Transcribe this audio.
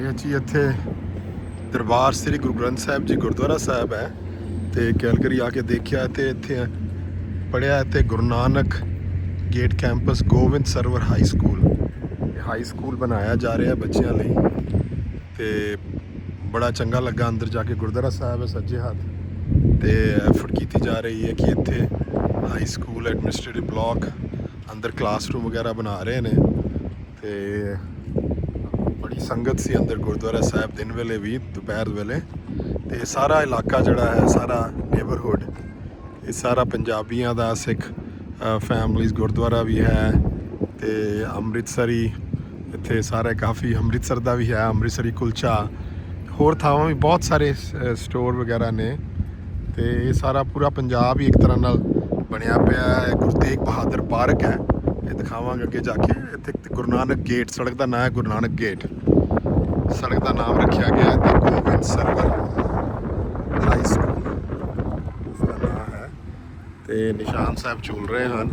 ਇਹ ਜੀ ਇੱਥੇ ਦਰਬਾਰ ਸ੍ਰੀ ਗੁਰੂ ਗ੍ਰੰਥ ਸਾਹਿਬ ਜੀ ਗੁਰਦੁਆਰਾ ਸਾਹਿਬ ਹੈ ਤੇ ਕੈਲਗਰੀ ਆ ਕੇ ਦੇਖਿਆ ਤੇ ਇੱਥੇ ਪੜਿਆ ਤੇ Guru Nanak gate campus Gobind Sarwar high school. ਇਹ ਹਾਈ ਸਕੂਲ ਬਣਾਇਆ ਜਾ ਰਿਹਾ ਬੱਚਿਆਂ ਲਈ ਤੇ ਬੜਾ ਚੰਗਾ ਲੱਗਾ ਅੰਦਰ ਜਾ ਕੇ ਗੁਰਦੁਆਰਾ ਸਾਹਿਬ ਹੈ ਸੱਜੇ ਹੱਥ ਤੇ ਐਫਰਟ ਕੀਤੀ ਜਾ ਰਹੀ ਹੈ ਕਿ ਇੱਥੇ ਹਾਈ ਸਕੂਲ ਐਡਮਿਨਿਸਟ੍ਰੇਟਿਵ ਬਲਾਕ ਅੰਦਰ ਕਲਾਸਰੂਮ ਵਗੈਰਾ ਬਣਾ ਰਹੇ ਨੇ ਤੇ ਸੰਗਤ ਸੀ ਅੰਦਰ ਗੁਰਦੁਆਰਾ ਸਾਹਿਬ ਦਿਨ ਵੇਲੇ ਵੀ, ਦੁਪਹਿਰ ਵੇਲੇ। ਤੇ ਸਾਰਾ ਇਲਾਕਾ ਜਿਹੜਾ ਹੈ, ਸਾਰਾ ਨੇਬਰਹੁੱਡ ਇਹ ਸਾਰਾ ਪੰਜਾਬੀਆਂ ਦਾ, ਸਿੱਖ ਫੈਮਲੀਜ਼ ਗੁਰਦੁਆਰਾ ਵੀ ਹੈ ਤੇ ਅੰਮ੍ਰਿਤਸਰੀ, ਇੱਥੇ ਸਾਰੇ ਕਾਫੀ ਅੰਮ੍ਰਿਤਸਰ ਦਾ ਵੀ ਹੈ, ਅੰਮ੍ਰਿਤਸਰੀ ਕੁਲਚਾ। ਹੋਰ ਥਾਵਾਂ ਵੀ ਬਹੁਤ ਸਾਰੇ ਸਟੋਰ ਵਗੈਰਾ ਨੇ। ਤੇ ਇਹ ਸਾਰਾ ਪੂਰਾ ਪੰਜਾਬ ਹੀ ਇੱਕ ਤਰ੍ਹਾਂ ਨਾਲ ਬਣਿਆ ਪਿਆ ਹੈ। ਗੁਰੂ ਤੇਗ ਬਹਾਦਰ ਪਾਰਕ ਹੈ। ਇਹ ਦਿਖਾਵਾਂਗੇ ਅੱਗੇ ਜਾ ਕੇ। ਇੱਥੇ ਗੁਰੂ ਨਾਨਕ ਗੇਟ ਸੜਕ ਦਾ ਨਾਮ ਹੈ ਗੁਰੂ ਨਾਨਕ ਗੇਟ ਸੜਕ ਦਾ ਨਾਮ ਰੱਖਿਆ ਗਿਆ ਹੈ ਤੇ ਗੋਬਿੰਦ ਸਰਵਰ ਹਾਈ ਸਕੂਲ। ਇਸ ਦਾ ਨਾਮ ਹੈ। ਤੇ ਨਿਸ਼ਾਨ ਸਾਹਿਬ ਝੂਲ ਰਹੇ ਹਨ।